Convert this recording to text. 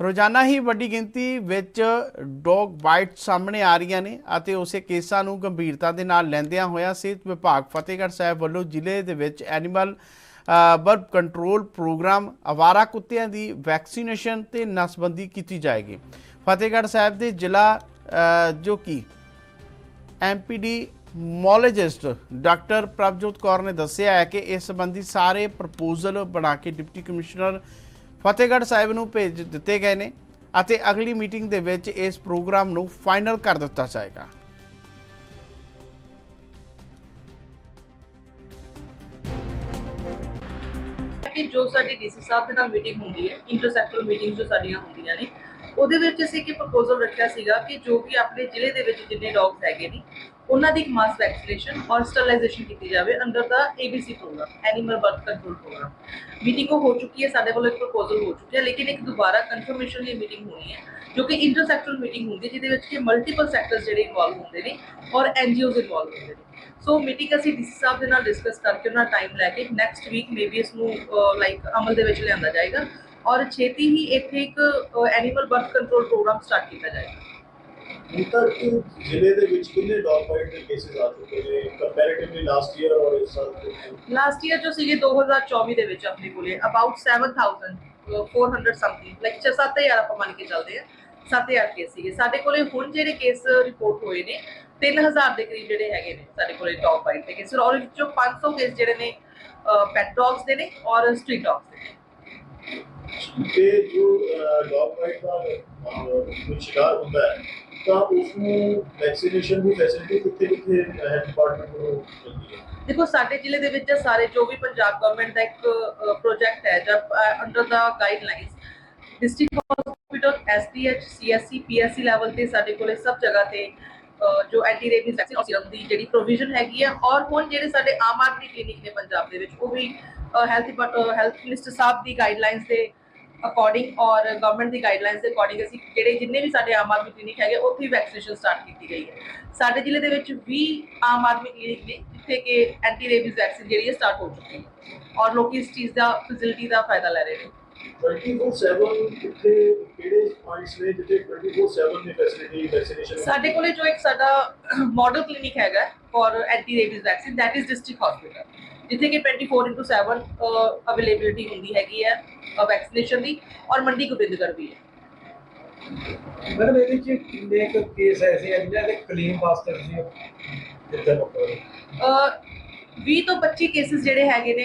ਰੋਜ਼ਾਨਾ ਹੀ ਵੱਡੀ ਗਿਣਤੀ ਵਿੱਚ ਡੌਗ ਬਾਈਟ ਸਾਹਮਣੇ ਆ ਰਹੀਆਂ ਨੇ ਅਤੇ ਉਸੇ ਕੇਸਾਂ ਨੂੰ ਗੰਭੀਰਤਾ ਦੇ ਨਾਲ ਲੈਂਦਿਆਂ ਹੋਇਆ ਸਿਹਤ ਵਿਭਾਗ ਫਤਿਹਗੜ੍ਹ ਸਾਹਿਬ ਵੱਲੋਂ ਜ਼ਿਲ੍ਹੇ ਦੇ ਵਿੱਚ ਐਨੀਮਲ ਬਰਡ ਕੰਟਰੋਲ ਪ੍ਰੋਗਰਾਮ, ਅਵਾਰਾ ਕੁੱਤਿਆਂ ਦੀ ਵੈਕਸੀਨੇਸ਼ਨ ਤੇ ਨਸਬੰਦੀ ਕੀਤੀ ਜਾਏਗੀ। ਫਤਿਹਗੜ੍ਹ ਸਾਹਿਬ ਦੇ ਜ਼ਿਲ੍ਹਾ ਜੋ ਕਿ epidemiologist doctor Prabhjot Kaur ਨੇ ਦੱਸਿਆ ਹੈ ਕਿ ਇਸ ਸੰਬੰਧੀ ਸਾਰੇ ਪ੍ਰਪੋਜ਼ਲ ਬਣਾ ਕੇ ਡਿਪਟੀ ਕਮਿਸ਼ਨਰ ਫਤਿਹਗੜ੍ਹ ਸਾਹਿਬ ਨੂੰ ਭੇਜ ਦਿੱਤੇ ਗਏ ਨੇ ਅਤੇ ਅਗਲੀ ਮੀਟਿੰਗ ਦੇ ਵਿੱਚ ਇਸ ਪ੍ਰੋਗਰਾਮ ਨੂੰ ਫਾਈਨਲ ਕਰ ਦਿੱਤਾ ਜਾਏਗਾ। ਕਿ ਜੋ ਸਾਡੀ ਡੀਸੀ ਸਾਹਿਬ ਦੇ ਨਾਲ ਮੀਟਿੰਗ ਹੁੰਦੀ ਹੈ ਇੰਟਰਸੈਕਟਰ ਮੀਟਿੰਗ ਜੋ ਸਾਡੀਆਂ ਹੁੰਦੀਆਂ ਨੇ ਉਹਦੇ ਵਿੱਚ ਅਸੀਂ ਇੱਕ ਪ੍ਰਪੋਜ਼ਲ ਰੱਖਿਆ ਸੀਗਾ ਕਿ ਜੋ ਕਿ ਆਪਣੇ ਜ਼ਿਲ੍ਹੇ ਦੇ ਵਿੱਚ ਜਿੰਨੇ ਡੌਗਸ ਹੈਗੇ ਨੇ, ਉਹਨਾਂ ਦੀ ਮਾਸ ਵੈਕਸੀਨੇਸ਼ਨ ਔਰ ਸਟਰਲਾਈਜੇਸ਼ਨ ਕੀਤੀ ਜਾਵੇ ਅੰਡਰ ਦਾ ABC programme animal birth control programme meeting ਹੋ ਚੁੱਕੀ ਹੈ, ਸਾਡੇ ਕੋਲ ਇੱਕ ਪ੍ਰਪੋਜ਼ਲ ਹੋ ਚੁੱਕਿਆ ਲੇਕਿਨ ਇੱਕ ਦੁਬਾਰਾ ਕਨਫਰਮੇਸ਼ਨ ਲਈ ਮੀਟਿੰਗ ਹੋਣੀ ਹੈ, ਜੋ ਕਿ ਇੰਟਰਸੈਕਟਰਲ ਮੀਟਿੰਗ ਹੁੰਦੀ ਜਿਹਦੇ ਵਿੱਚ ਕਿ ਮਲਟੀਪਲ ਸੈਕਟਰਸ ਜਿਹੜੇ ਇਨਵੋਲਵ ਹੁੰਦੇ ਨੇ ਔਰ ਐਨਜੀਓਜ਼ ਇਨਵੋਲਵ ਹੁੰਦੇ ਨੇ। ਸੋ ਮੀਟਿੰਗ ਅਸੀਂ ਡੀਸੀ ਸਾਹਿਬ ਦੇ ਨਾਲ ਡਿਸਕਸ ਕਰਕੇ ਉਹਨਾਂ ਟਾਈਮ ਲੈ ਕੇ ਨੈਕਸਟ ਵੀਕ ਮੇਬੀ ਇਸ ਨੂੰ ਲਾਈਕ ਅਮਲ ਦੇ ਵਿੱਚ ਲਿਆਂਦਾ ਜਾਏਗਾ। ਔਰ ਛੇਤੀ ਹੀ ਇੱਥੇ ਇੱਕ animal birth control programme start ਕੀਤਾ ਜਾਏਗਾ। ਤੱਕ ਜ਼ਿਲ੍ਹੇ ਦੇ ਵਿੱਚ ਕਿੰਨੇ ਡੌਗ ਬਾਈਟ ਦੇ ਕੇਸਿਸ ਆ ਚੁੱਕੇ ਨੇ? ਕੰਪੈਰੀਟਿਵਲੀ ਲਾਸਟ ਈਅਰ ਔਰ ਇਸ ਸਾਲ? ਲਾਸਟ ਈਅਰ ਜੋ ਸੀਗੇ 2024 ਦੇ ਵਿੱਚ ਆਪਣੇ ਕੋਲੇ ਅਬਾਊਟ 7400 ਸਮਥਿੰਗ ਲਾਈਕ 7000 ਆਪਾਂ ਮੰਨ ਕੇ ਚੱਲਦੇ ਆ 7000 ਕੇਸ ਸੀਗੇ। ਸਾਡੇ ਕੋਲੇ ਹੁਣ ਜਿਹੜੇ ਕੇਸ ਰਿਪੋਰਟ ਹੋਏ ਨੇ 3000 ਦੇ ਕਰੀਬ ਜਿਹੜੇ ਹੈਗੇ ਨੇ ਸਾਡੇ ਕੋਲੇ ਟੌਪ ਬਾਈਟ ਦੇ ਕੇਸ ਔਰ ਵਿੱਚੋਂ 500 ਕੇਸ ਜਿਹੜੇ ਨੇ ਪੈਟ ਡੌਗਸ ਦੇ ਨੇ ਔਰ ਸਟਰੀਟ ਡੌਗਸ ਦੇ ਨੇ। ਤੇ ਜੋ ਡੌਗ ਬਾਈਟ ਦਾ ਕੋਈ ਸ਼ਿਕਾਰ ਹੁੰਦਾ ਹੈ, ਤਾਂ ਉਸ ਨੂੰ ਵੈਕਸੀਨੇਸ਼ਨ ਦੀ ਫੈਸਿਲਿਟੀ ਕਿੱਥੇ ਕਿੱਥੇ ਹੈਲਥ ਡਿਪਾਰਟਮੈਂਟ ਨੂੰ ਮਿਲਦੀ ਹੈ? ਦੇਖੋ, ਸਾਡੇ ਜ਼ਿਲ੍ਹੇ ਦੇ ਵਿੱਚ ਸਾਰੇ ਜੋ ਵੀ ਪੰਜਾਬ ਗਵਰਨਮੈਂਟ ਦਾ ਇੱਕ ਪ੍ਰੋਜੈਕਟ ਹੈ, ਜਾਂ ਅੰਡਰ ਦਾ guidelines district hospital SDH CSC PSC level ਤੇ ਸਾਡੇ ਕੋਲੇ ਸਭ ਜਗ੍ਹਾ ਤੇ ਜੋ ਐਂਟੀ ਰੇਬੀਜ਼ ਵੈਕਸੀਨ ਸੀਰਮ ਦੀ ਜਿਹੜੀ ਪ੍ਰੋਵੀਜ਼ਨ ਹੈਗੀ ਹੈ ਔਰ ਹੁਣ ਜਿਹੜੇ ਸਾਡੇ ਆਮ ਆਦਮੀ ਕਲੀਨਿਕ ਨੇ ਪੰਜਾਬ ਦੇ ਵਿੱਚ, ਉਹ ਵੀ ਹੈਲਥ ਹੈਲਥ ਮਿਨਿਸਟਰ ਸਾਹਿਬ ਦੀ ਗਾਈਡਲਾਈਨਸ ਦੇ ਅਕੋਰਡਿੰਗ ਔਰ ਗਵਰਨਮੈਂਟ ਦੀ ਗਾਈਡਲਾਈਨਸ ਦੇ ਅਕੋਰਡਿੰਗ ਅਸੀਂ ਜਿਹੜੇ ਜਿੰਨੇ ਵੀ ਸਾਡੇ ਆਮ ਆਦਮੀ ਕਲੀਨਿਕ ਹੈਗੇ, ਉੱਥੇ ਹੀ ਵੈਕਸੀਨੇਸ਼ਨ ਸਟਾਰਟ ਕੀਤੀ ਗਈ ਹੈ। ਸਾਡੇ ਜ਼ਿਲ੍ਹੇ ਦੇ ਵਿੱਚ 20 ਆਮ ਆਦਮੀ ਕਲੀਨਿਕ ਨੇ, ਜਿੱਥੇ ਕਿ ਐਂਟੀ ਰੇਬੀਜ਼ ਵੈਕਸੀਨ ਜਿਹੜੀ ਹੈ ਸਟਾਰਟ ਹੋ ਚੁੱਕੀ ਹੈ, ਔਰ ਲੋਕੀ ਇਸ ਚੀਜ਼ ਦਾ ਫੈਸਿਲਿਟੀ ਦਾ ਫਾਇਦਾ ਲੈ ਰਹੇ ਨੇ। 24/7 ਕਿੱਥੇ ਕਿਹੜੇ ਪੁਆਇੰਟਸ ਨੇ ਜਿੱਥੇ 24/7 ਦੀ ਫੈਸਿਲਿਟੀ ਵੈਕਸੀਨੇਸ਼ਨ ਸਾਡੇ ਕੋਲੇ ਜੋ ਇੱਕ ਸਾਡਾ ਮਾਡਲ ਕਲੀਨਿਕ ਹੈਗਾ for anti rabies vaccine that is district hospital ਜਿੱਥੇ ਕਿ 24/7 ਅਵੇਲੇਬਿਲਿਟੀ ਹੁੰਦੀ ਹੈਗੀ ਹੈ ਵੈਕਸੀਨੇਸ਼ਨ ਦੀ ਔਰ ਮੰਡੀ ਗੋਬਿੰਦਗੜ੍ਹ ਵੀ ਹੈ। ਮੈਡਮ ਇਹਦੇ ਚ ਕਿੰਨੇ ਕੁ ਕੇਸ ਐਸੇ ਆ ਜਿਹਨਾਂ ਦੇ ਕਲੀਨ ਵਾਸਤੇ ਤੁਸੀਂ ਦਿੱਤੇ ਲੋਕਾਂ ਨੂੰ? ਅਹ 20 ਤੋਂ 25 ਕੇਸਿਸ ਜਿਹੜੇ ਹੈਗੇ ਨੇ